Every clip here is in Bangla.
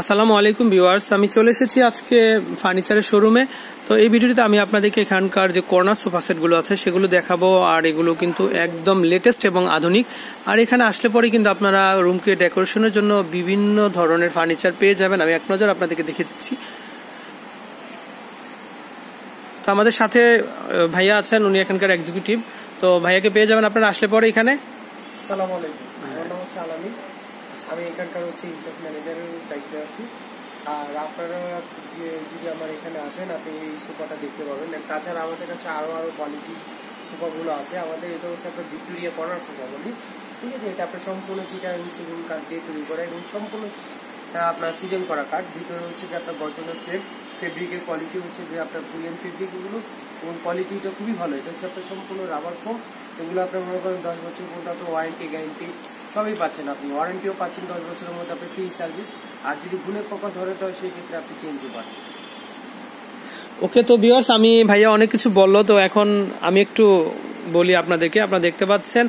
আসসালামু আলাইকুম ভিউয়ার্স, আমি চলে এসেছি আজকে ফার্নিচারের শোরুমে। তো এই ভিডিওটিতে আমি আপনাদেরকে এখানকার যে কর্নার সোফা সেটগুলো আছে, সেগুলো দেখাবো, আর এগুলো কিন্তু একদম লেটেস্ট এবং আধুনিক। আর এখানে আসলে পরে কিন্তু আপনারা রুমকে ডেকোরেশনের জন্য বিভিন্ন ধরনের ফার্নিচার পেয়ে যাবেন। আমি এক নজর আপনাদেরকে দেখে দিচ্ছি। তো আমাদের সাথে ভাইয়া আছেন, উনি এখানকার এক্সিকিউটিভ তো ভাইয়াকে পেয়ে যাবেন আপনারা আসলে পরে এখানে। সালাম আলাইকুম। আমার নাম হচ্ছে আলামিন। আমি এখানকার হচ্ছে ইনচার্জ ম্যানেজারের দায়িত্বে আছি। আর আপনারা যে, যদি আমার এখানে আসেন, আপনি এই সোফাটা দেখতে পাবেন। তাছাড়া আমাদের কাছে আরও আরও কোয়ালিটি সোফাগুলো আছে। আমাদের এটা হচ্ছে আপনার ভিক্টোরিয়া কর্নার সোফা বলি। ঠিক আছে? এটা আপনার সম্পূর্ণ চিটা সেগুন কাঠ দিয়ে তৈরি করা এবং সম্পূর্ণ আপনার সিজন করা কাঠ। ভিতরে হচ্ছে যে আপনার গর্জনের ফ্রেম ফেব্রিকের কোয়ালিটি হচ্ছে যে আপনার কোরিয়ান ফেব্রিকগুলো এবং কোয়ালিটিটা খুবই ভালো। এটা হচ্ছে আপনার সম্পূর্ণ রাবার ফোম এগুলো আপনার মনে করেন দশ বছর পর্যন্ত ওয়ারেন্টি গ্যারেন্টি সবই পাচ্ছেন আপনি। ওয়ারেন্টিও পাচ্ছেন দশ বছরের মধ্যে আপনি ফ্রি সার্ভিস আর যদি গুণের পোকা ধরে তো সেই ক্ষেত্রে আপনি চেঞ্জও পাচ্ছেন। ওকে তো বিয়ার্স আমি ভাইয়া অনেক কিছু বলল, তো এখন আমি একটু বলি আপনাদেরকে। আপনারা দেখতে পাচ্ছেন,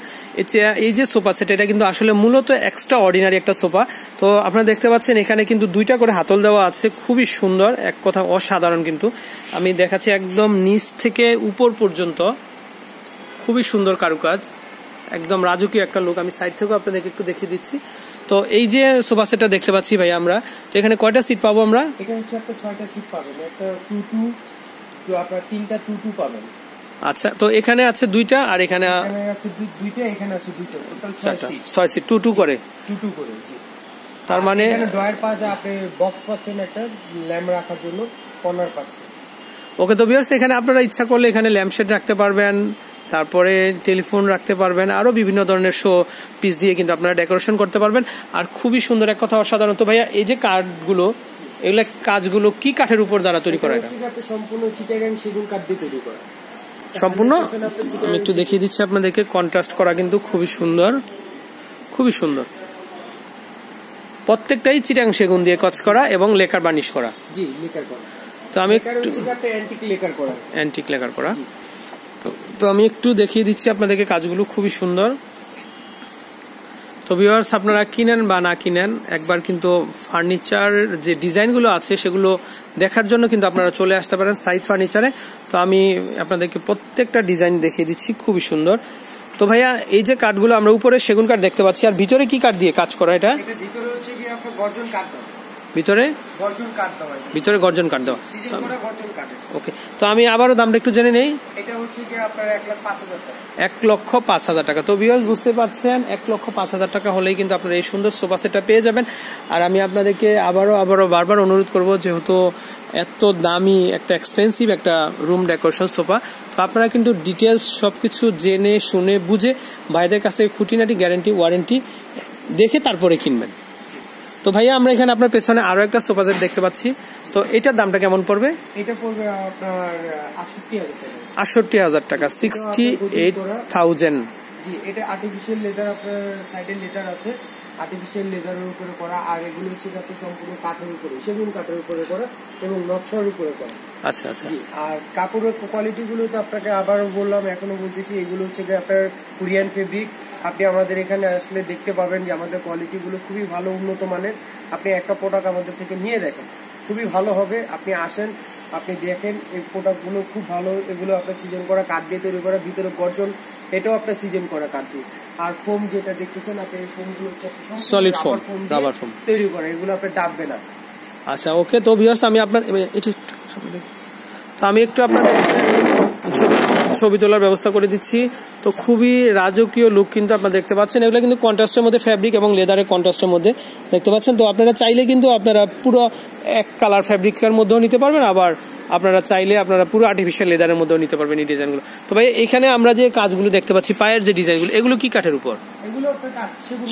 এই যে সোফা সেট এটা কিন্তু আসলে মূলত এক্সট্রা অর্ডিনারি একটা সোফা তো আপনারা দেখতে পাচ্ছেন, এখানে কিন্তু দুইটা করে হাতল দেওয়া আছে, খুবই সুন্দর, এক কথা অসাধারণ কিন্তু। আমি দেখাচ্ছি একদম নিচ থেকে উপর পর্যন্ত, খুবই সুন্দর কারুকাজ। একদম রাজকীয় একটা লোক আমি সাইড থেকেও আপনাদেরকে একটু দেখিয়ে দিচ্ছি। তো এই যে সোফা সেটটা দেখতে পাচ্ছি ভাই আমরা তো এখানে কয়টা সিট পাবো আমরা? এখানে হচ্ছে আপনার ছয়টা সিট পাবেন। একটা টু টু তো আপনার তিনটা টু টু পাবেন। আচ্ছা তো এখানে আছে দুইটা আর এখানে এখানে আছে দুইটা এখানে আছে দুইটা। টোটাল ছয় সিট ছয় সিট টু টু করে? টু টু করে জি। তার মানে এখানে ড্রয়ার পাওয়া যায় আপনি বক্স পাচ্ছেন একটা ল্যাম্প রাখার জন্য কর্নার পাচ্ছেন। ওকে তো বিয়ার্স এখানে আপনারা ইচ্ছা করলে এখানে ল্যাম্পশেড রাখতে পারবেন। তারপরে টেলিফোন রাখতে পারবেন আরও বিভিন্ন ধরনের শো পিস দিয়ে কিন্তু আপনারা ডেকোরেশন করতে পারবেন। আর খুবই সুন্দর এক কথা অসাধারণ তো ভাইয়া এই যে কাঠগুলো এগুলো কাজগুলো কি কাঠের উপর দ্বারা তৈরি করা এটা? সম্পূর্ণ চিটাগাং সেগুন কাঠ দিয়ে তৈরি করা। সম্পূর্ণ? 100% আপনি চিটাগাং আমি একটু দেখিয়ে দিচ্ছি আপনাদেরকে কন্ট্রাস্ট করা কিন্তু খুবই সুন্দর খুবই সুন্দর। প্রত্যেকটাই চিটাং সেগুন দিয়ে কাজ করা এবং লেকার বার্নিশ করা। জি লেকার করা। তো আমি একটু অ্যান্টিক লেকার করা। অ্যান্টিক লেকার করা। তো আমি একটু দেখিয়ে দিচ্ছি আপনাদেরকে কাজগুলো খুবই সুন্দর। তো ভিউয়ার্স আপনারা কিনেন বা না কিনেন, একবার কিন্তু ফার্নিচার যে ডিজাইনগুলো আছে সেগুলো দেখার জন্য কিন্তু আপনারা চলে আসতে পারেন সাইড ফার্নিচারে তো আমি আপনাদেরকে প্রত্যেকটা ডিজাইন দেখিয়ে দিচ্ছি, খুবই সুন্দর। তো ভাইয়া, এই যে কাঠগুলো আমরা উপরে সেগুন কাঠ দেখতে পাচ্ছি, আর ভিতরে কি কাঠ দিয়ে কাজ করা এটা? ভিতরে হচ্ছে কি আপনার গর্জন কাঠ ভিতরে? গর্জন কাঠ দেওয়া ভিতরে গর্জন কাঠ দেওয়া। সিজন করা গর্জন কাঠের ওকে তো আমি আবারও দামটা একটু জেনে নেই। এটা হচ্ছে কি আপনার এক লাখ পাঁচ হাজার টাকা। এক লক্ষ পাঁচ হাজার টাকা। তো ভিউয়ার্স বুঝতে পারছেন এক লক্ষ পাঁচ হাজার টাকা হলেই কিন্তু আপনারা এই সুন্দর সোফা সেটটা পেয়ে যাবেন। আর আমি আপনাদেরকে আবারও আবারও বারবার অনুরোধ করব যেহেতু এত দামি একটা এক্সপেন্সিভ একটা রুম ডেকোরেশন সোফা তো আপনারা কিন্তু ডিটেলস সবকিছু জেনে শুনে বুঝে ভাইদের কাছ থেকে খুঁটিনাটি গ্যারেন্টি ওয়ারেন্টি দেখে তারপরে কিনবেন। তো ভাইয়া আমরা এখানে আপনার পেছনে আরও একটা সোফা সেট দেখতে পাচ্ছি। তো এটার দামটা কেমন পড়বে? এটা পড়বে আপনার আটষট্টি হাজার টাকা। সিক্সটি এইট থাউজেন্ড জি এটা আর্টিফিশিয়াল লেদার আপনার সাইডে লেদার আছে। আর্টিফিশিয়াল লেদারের উপরে করা আর এগুলো হচ্ছে যে আপনার সম্পূর্ণ কাঠের উপরে সেগুন কাঠের উপরে করা এবং নকশার উপরে করা। আচ্ছা আচ্ছা। আর কাপড়ের কোয়ালিটি গুলো তো আপনাকে আবারও বললাম এখনও বলতেছি এগুলো হচ্ছে যে আপনার কোরিয়ান ফেব্রিক আপনি আমাদের এখানে আসলে দেখতে পাবেন যে আমাদের কোয়ালিটি গুলো খুবই ভালো উন্নত মানের। আপনি একটা প্রোডাক্ট আমাদের থেকে নিয়ে দেখেন খুবই ভালো হবে। আপনি আসেন আপনি দেখেন এই প্রোডাক্টগুলো খুব ভালো এগুলো আপনার সিজন করা কাঠ দিয়ে তৈরি করা ভিতরে গর্জন এটাও আপনার সিজন করা কাঠ আর ফোম যেটা দেখতেছেন আপনি এই ফোমগুলো হচ্ছে foam দিয়ে rubber foam। তৈরি করা এগুলো আপনি ডাববে না। আচ্ছা ওকে তো ভিউয়ার্স আমি আপনার এটি তো আমি একটু আপনাদের ছবি- ছবি তোলার ব্যবস্থা করে দিচ্ছি। তো খুবই রাজকীয় লুক কিন্তু আপনারা দেখতে পাচ্ছেন। এগুলো কিন্তু কন্ট্রাস্টের মধ্যে ফ্যাব্রিক এবং লেদারের কন্ট্রাস্টের মধ্যে দেখতে পাচ্ছেন। তো আপনারা চাইলে কিন্তু আপনারা পুরো এক কালার ফ্যাব্রিকের মধ্যেও নিতে পারবেন। আবার আপনারা চাইলে আপনারা পুরো আর্টিফিশিয়াল লেদারের মধ্যেও নিতে পারবেন এই ডিজাইনগুলো তো ভাই এখানে আমরা যে কাজগুলো দেখতে পাচ্ছি পায়ের যে ডিজাইনগুলো এগুলো কি কাঠের উপর?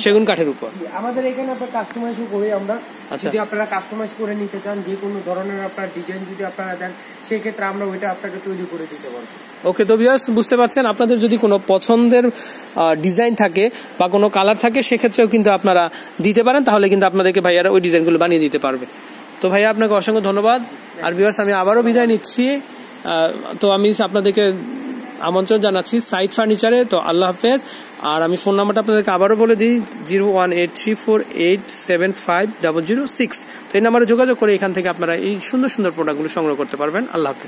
সেগুন কাঠের উপর। আমাদের এখানে আপনার কাস্টমাইজ করি আমরা। আচ্ছা। যদি আপনারা কাস্টমাইজ করে নিতে চান যে কোনো ধরনের আপনার ডিজাইন যদি আপনারা দেন সেই ক্ষেত্রে আমরা ওইটা আপনাকে তৈরি করে দিতে পারব। ওকে তো ভিউয়ার্স বুঝতে পারছেন আপনাদের যদি কোনো পছন্দের ডিজাইন থাকে বা কোনো কালার থাকে সেক্ষেত্রেও কিন্তু আপনারা দিতে পারেন তাহলে কিন্তু আপনাদেরকে ভাইয়ারা ওই ডিজাইনগুলো বানিয়ে দিতে পারবে। তো ভাইয়া, আপনাকে অসংখ্য ধন্যবাদ। আর ভিউয়ার্স আমি আবারও বিদায় নিচ্ছি। তো আমি আপনাদেরকে আমন্ত্রণ জানাচ্ছি সাইট ফার্নিচারে। তো আল্লাহ হাফেজ। আর আমি ফোন নাম্বারটা আপনাদেরকে আবারও বলে দিই, zero one eight three four eight seven five double zero six. তো এই নাম্বারে যোগাযোগ করে এখান থেকে আপনারা এই সুন্দর সুন্দর প্রোডাক্টগুলো সংগ্রহ করতে পারবেন। আল্লাহ হাফিজ।